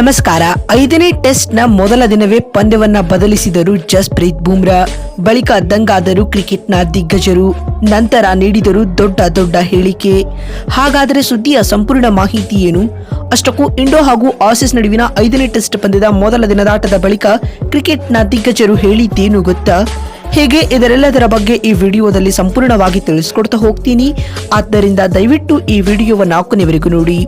ನಮಸ್ಕಾರ. ಐದನೇ ಟೆಸ್ಟ್ನ ಮೊದಲ ದಿನವೇ ಪಂದ್ಯವನ್ನ ಬದಲಿಸಿದರು ಜಸ್ಪ್ರೀತ್ ಬೂಮ್ರಾ. ಬಳಿಕ ದಂಗಾದರು ಕ್ರಿಕೆಟ್ನ ದಿಗ್ಗಜರು. ನಂತರ ನೀಡಿದರು ದೊಡ್ಡ ದೊಡ್ಡ ಹೇಳಿಕೆ. ಹಾಗಾದರೆ ಸುದ್ದಿಯ ಸಂಪೂರ್ಣ ಮಾಹಿತಿ ಏನು? ಅಷ್ಟಕ್ಕೂ ಇಂಡೋ ಹಾಗೂ ಆಸೀಸ್ ನಡುವಿನ ಐದನೇ ಟೆಸ್ಟ್ ಪಂದ್ಯದ ಮೊದಲ ದಿನದಾಟದ ಬಳಿಕ ಕ್ರಿಕೆಟ್ನ ದಿಗ್ಗಜರು ಹೇಳಿದ್ದೇನು ಗೊತ್ತಾ? ಹೇಗೆ ಇದರೆಲ್ಲದರ ಬಗ್ಗೆ ಈ ವಿಡಿಯೋದಲ್ಲಿ ಸಂಪೂರ್ಣವಾಗಿ ತಿಳಿಸಿಕೊಡ್ತಾ ಹೋಗ್ತೀನಿ. ಆದ್ದರಿಂದ ದಯವಿಟ್ಟು ಈ ವಿಡಿಯೋವನ್ನು ಕೊನೆವರೆಗೂ ನೋಡಿ.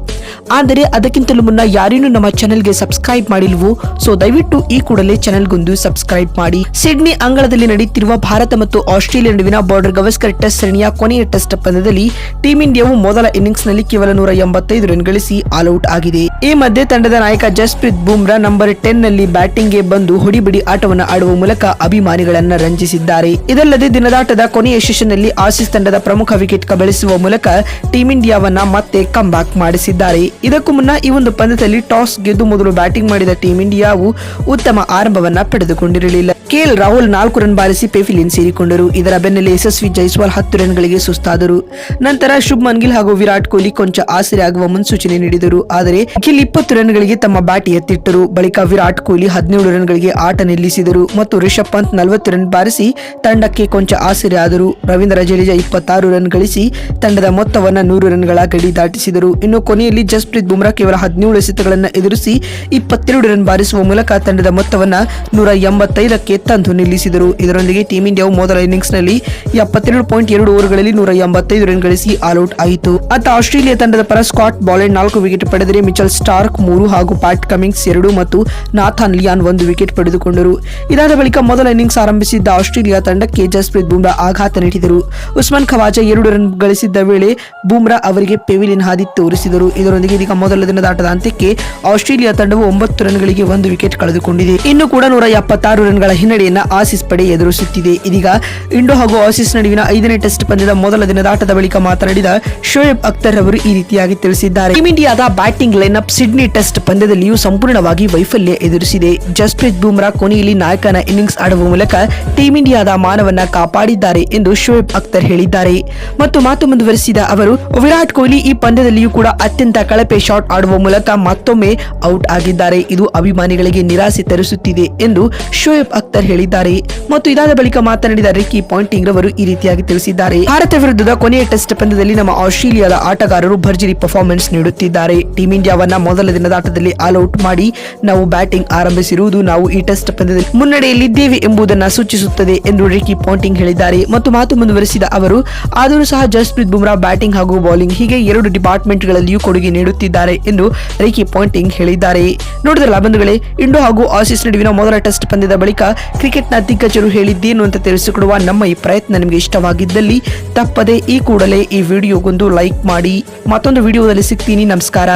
ಆದರೆ ಅದಕ್ಕಿಂತಲೂ ಮುನ್ನ ಯಾರೇನು ನಮ್ಮ ಚಾನೆಲ್ಗೆ ಸಬ್ಸ್ಕ್ರೈಬ್ ಮಾಡಿಲ್ವೋ, ಸೊ ದಯವಿಟ್ಟು ಈ ಕೂಡಲೇ ಚಾನೆಲ್ಗೊಂದು ಸಬ್ಸ್ಕ್ರೈಬ್ ಮಾಡಿ. ಸಿಡ್ನಿ ಅಂಗಳದಲ್ಲಿ ನಡೆಯುತ್ತಿರುವ ಭಾರತ ಮತ್ತು ಆಸ್ಟ್ರೇಲಿಯಾ ನಡುವಿನ ಬಾರ್ಡರ್ ಗವಸ್ಕರ್ ಟೆಸ್ಟ್ ಸರಣಿಯ ಕೊನೆಯ ಟೆಸ್ಟ್ ಪಂದ್ಯದಲ್ಲಿ ಟೀಂ ಇಂಡಿಯಾವು ಮೊದಲ ಇನ್ನಿಂಗ್ಸ್ನಲ್ಲಿ ಕೇವಲ ನೂರ ಎಂಬತ್ತೈದು ರನ್ ಗಳಿಸಿ ಆಲ್ಔಟ್ ಆಗಿದೆ. ಈ ಮಧ್ಯೆ ತಂಡದ ನಾಯಕ ಜಸ್ಪ್ರೀತ್ ಬೂಮ್ರಾ ನಂಬರ್ ಟೆನ್ನಲ್ಲಿ ಬ್ಯಾಟಿಂಗ್ಗೆ ಬಂದು ಹೊಡಿಬಿಡಿ ಆಟವನ್ನು ಆಡುವ ಮೂಲಕ ಅಭಿಮಾನಿಗಳನ್ನ ರಂಜಿಸಿದ್ದಾರೆ ಇದಲ್ಲದೆ ದಿನದಾಟದ ಕೊನೆಯ ಸೆಷನ್ನಲ್ಲಿ ಆಸೀಸ್ ತಂಡದ ಪ್ರಮುಖ ವಿಕೆಟ್ ಕಬಳಿಸುವ ಮೂಲಕ ಟೀಂ ಇಂಡಿಯಾವನ್ನ ಮತ್ತೆ ಕಂಬ್ಯಾಕ್ ಮಾಡಿಸಿದ್ದಾರೆ. ಇದಕ್ಕೂ ಮುನ್ನ ಈ ಒಂದು ಪಂದ್ಯದಲ್ಲಿ ಟಾಸ್ ಗೆದ್ದು ಮೊದಲು ಬ್ಯಾಟಿಂಗ್ ಮಾಡಿದ ಟೀಂ ಇಂಡಿಯಾವು ಉತ್ತಮ ಆರಂಭವನ್ನ ಪಡೆದುಕೊಂಡಿರಲಿಲ್ಲ. ಕೆಎಲ್ ರಾಹುಲ್ ನಾಲ್ಕು ರನ್ ಬಾರಿಸಿ ಪೆಫಿಲಿನ್ ಸೇರಿಕೊಂಡರು. ಇದರ ಬೆನ್ನಲ್ಲೇ ಯಶಸ್ವಿ ಜೈಸ್ವಾಲ್ ಹತ್ತು ರನ್ಗಳಿಗೆ ಸುಸ್ತಾದರು. ನಂತರ ಶುಭ್ಮನ್ ಗಿಲ್ ಹಾಗೂ ವಿರಾಟ್ ಕೊಹ್ಲಿ ಕೊಂಚ ಆಸರೆ ಆಗುವ ಮುನ್ಸೂಚನೆ ನೀಡಿದರು. ಆದರೆ ಗಿಲ್ ಇಪ್ಪತ್ತು ರನ್ಗಳಿಗೆ ತಮ್ಮ ಬ್ಯಾಟ್ ಎತ್ತಿಟ್ಟರು ಬಳಿಕ ವಿರಾಟ್ ಕೊಹ್ಲಿ ಹದಿನೇಳು ರನ್ಗಳಿಗೆ ಆಟ ನಿಲ್ಲಿಸಿದರು ಮತ್ತು ರಿಷಬ್ ಪಂತ್ ನಲವತ್ತು ರನ್ ಬಾರಿಸಿ ತಂಡಕ್ಕೆ ಕೊಂಚ ಆಸರೆ ಆದರು ರವೀಂದ್ರ ಜಡೇಜಾ ಇಪ್ಪತ್ತಾರು ರನ್ ಗಳಿಸಿ ತಂಡದ ಮೊತ್ತವನ್ನು ನೂರು ರನ್ಗಳ ಗಡಿ ದಾಟಿಸಿದರು. ಇನ್ನು ಕೊನೆಯಲ್ಲಿ ಜಸ್ಪ್ರೀತ್ ಬುಮ್ರಾ ಕೇವಲ ಹದಿನೇಳು ಎಸೆತಗಳನ್ನು ಎದುರಿಸಿ ಇಪ್ಪತ್ತೆರಡು ರನ್ ಬಾರಿಸುವ ಮೂಲಕ ತಂಡದ ಮೊತ್ತವನ್ನು ನೂರ ಎಂಬತ್ತೈದಕ್ಕೆ ತಂದು ನಿಲ್ಲಿಸಿದರು. ಇದರೊಂದಿಗೆ ಟೀಮ್ ಇಂಡಿಯಾವು ಮೊದಲ ಇನ್ನಿಂಗ್ಸ್ನಲ್ಲಿ ಎಪ್ಪತ್ತೆರಡು ಪಾಯಿಂಟ್ ಎರಡು ಓವರ್ಗಳಲ್ಲಿ ನೂರ ಎಂಬತ್ತೈದು ರನ್ ಗಳಿಸಿ ಆಲ್ಔಟ್ ಆಯಿತು. ಅತ್ತ ಆಸ್ಟ್ರೇಲಿಯಾ ತಂಡದ ಪರ ಸ್ಕಾಟ್ ಬಾಲೆಂಡ್ ನಾಲ್ಕು ವಿಕೆಟ್ ಪಡೆದರೆ ಮಿಚಲ್ ಸ್ಟಾರ್ಕ್ ಮೂರು ಹಾಗೂ ಪ್ಯಾಟ್ ಕಮಿಂಗ್ಸ್ ಎರಡು ಮತ್ತು ನಾಥಾನ್ ಲಿಯಾನ್ ಒಂದು ವಿಕೆಟ್ ಪಡೆದುಕೊಂಡರು. ಇದಾದ ಬಳಿಕ ಮೊದಲ ಇನ್ನಿಂಗ್ಸ್ ಆರಂಭಿಸಿದ್ದ ಆಸ್ಟ್ರೇಲಿಯಾ ತಂಡಕ್ಕೆ ಜಸ್ಪ್ರೀತ್ ಬುಮ್ರಾ ಆಘಾತ ನೀಡಿದರು. ಉಸ್ಮಾನ್ ಖವಾಜಾ ಎರಡು ರನ್ ಗಳಿಸಿದ್ದ ವೇಳೆ ಬುಮ್ರಾ ಅವರಿಗೆ ಪೆವಿಲಿನ್ ಹಾದಿ ತೋರಿಸಿದರು. ಇದರೊಂದಿಗೆ ಇದೀಗ ಮೊದಲ ದಿನದ ಆಟದ ಅಂತ್ಯಕ್ಕೆ ಆಸ್ಟ್ರೇಲಿಯಾ ತಂಡವು ಒಂಬತ್ತು ರನ್ಗಳಿಗೆ ಒಂದು ವಿಕೆಟ್ ಕಳೆದುಕೊಂಡಿದೆ. ಇನ್ನು ಕೂಡ ನೂರ ಎಪ್ಪತ್ತಾರು ರನ್ಗಳ ಹಿನ್ನಡೆಯನ್ನ ಆಸಿಸ್ ಪಡೆ ಎದುರಿಸುತ್ತಿದೆ. ಇದೀಗ ಇಂಡೋ ಹಾಗೂ ಆಸಿಸ್ ನಡುವಿನ ಐದನೇ ಟೆಸ್ಟ್ ಪಂದ್ಯದ ಮೊದಲ ದಿನದ ಆಟದ ಬಳಿಕ ಮಾತನಾಡಿದ ಶೋಯಬ್ ಅಖ್ತರ್ ಅವರು ಈ ರೀತಿಯಾಗಿ ತಿಳಿಸಿದ್ದಾರೆ. ಟೀಮ್ ಇಂಡಿಯಾದ ಬ್ಯಾಟಿಂಗ್ ಲೈನ್ಅಪ್ ಸಿಡ್ನಿ ಟೆಸ್ಟ್ ಪಂದ್ಯದಲ್ಲಿಯೂ ಸಂಪೂರ್ಣವಾಗಿ ವೈಫಲ್ಯ ಎದುರಿಸಿದೆ. ಜಸ್ಪ್ರೀತ್ ಬುಮ್ರಾ ಕೊನೆಯಲ್ಲಿ ನಾಯಕನ ಇನ್ನಿಂಗ್ಸ್ ಆಡುವ ಮೂಲಕ ಟೀಂ ಇಂಡಿಯಾದ ಮಾನವನ್ನ ಕಾಪಾಡಿದ್ದಾರೆ ಎಂದು ಶೋಯಬ್ ಅಖ್ತರ್ ಹೇಳಿದ್ದಾರೆ. ಮತ್ತು ಮಾತು ಮುಂದುವರೆಸಿದ ಅವರು, ವಿರಾಟ್ ಕೊಹ್ಲಿ ಈ ಪಂದ್ಯದಲ್ಲಿಯೂ ಕೂಡ ಅತ್ಯಂತ ಕಳಪೆ ಶಾಟ್ ಆಡುವ ಮೂಲಕ ಮತ್ತೊಮ್ಮೆ ಔಟ್ ಆಗಿದ್ದಾರೆ. ಇದು ಅಭಿಮಾನಿಗಳಿಗೆ ನಿರಾಸೆ ತರಿಸುತ್ತಿದೆ ಎಂದು ಶೋಯಬ್ ಅಖ್ತರ್ ಹೇಳಿದ್ದಾರೆ. ಮತ್ತು ಇದಾದ ಬಳಿಕ ಮಾತನಾಡಿದ ರಿಕ್ಕಿ ಪಾಯಿಂಟಿಂಗ್ ರವರು ಈ ರೀತಿಯಾಗಿ ತಿಳಿಸಿದ್ದಾರೆ. ಭಾರತ ವಿರುದ್ಧದ ಕೊನೆಯ ಟೆಸ್ಟ್ ಪಂದ್ಯದಲ್ಲಿ ನಮ್ಮ ಆಸ್ಟ್ರೇಲಿಯಾದ ಆಟಗಾರರು ಭರ್ಜರಿ ಪರ್ಫಾರ್ಮೆನ್ಸ್ ನೀಡುತ್ತಿದ್ದಾರೆ. ಟೀಂ ಇಂಡಿಯಾವನ್ನ ಮೊದಲ ದಿನದ ಆಟದಲ್ಲಿ ಆಲ್ಔಟ್ ಮಾಡಿ ನಾವು ಬ್ಯಾಟಿಂಗ್ ಆರಂಭಿಸಿರುವುದು ನಾವು ಈ ಟೆಸ್ಟ್ ಪಂದ್ಯದಲ್ಲಿ ಮುನ್ನಡೆಯಲ್ಲಿದ್ದೇವೆ ಎಂಬುದನ್ನು ಸೂಚಿಸುತ್ತದೆ. ಎಂದು ರಿಕಿ ಪಾಯಿಂಟಿಂಗ್ ಹೇಳಿದ್ದಾರೆ ಮತ್ತು ಮಾತು ಮುಂದುವರೆಸಿದ ಅವರು, ಆದರೂ ಸಹ ಜಸ್ಪ್ರೀತ್ ಬುಮ್ರಾ ಬ್ಯಾಟಿಂಗ್ ಹಾಗೂ ಬೌಲಿಂಗ್ ಹೀಗೆ ಎರಡು ಡಿಪಾರ್ಟ್ಮೆಂಟ್ಗಳಲ್ಲಿಯೂ ಕೊಡುಗೆ ನೀಡುತ್ತಿದ್ದಾರೆ ಎಂದು ರಿಕಿ ಪಾಯಿಂಟಿಂಗ್ ಹೇಳಿದ್ದಾರೆ. ನೋಡಿದ್ರಲ್ಲ ಬಂಧುಗಳೇ, ಇಂಡೋ ಹಾಗೂ ಆಸೀಸ್ ನಡುವಿನ ಮೊದಲ ಟೆಸ್ಟ್ ಪಂದ್ಯದ ಬಳಿಕ ಕ್ರಿಕೆಟ್ನ ದಿಗ್ಗಜರು ಹೇಳಿದ್ದೇನು ಅಂತ ತಿಳಿಸಿಕೊಡುವ ನಮ್ಮ ಈ ಪ್ರಯತ್ನ ನಿಮಗೆ ಇಷ್ಟವಾಗಿದ್ದಲ್ಲಿ ತಪ್ಪದೆ ಈ ಕೂಡಲೇ ಈ ವಿಡಿಯೋಗೊಂದು ಲೈಕ್ ಮಾಡಿ. ಮತ್ತೊಂದು ವಿಡಿಯೋದಲ್ಲಿ ಸಿಗ್ತೀನಿ. ನಮಸ್ಕಾರ.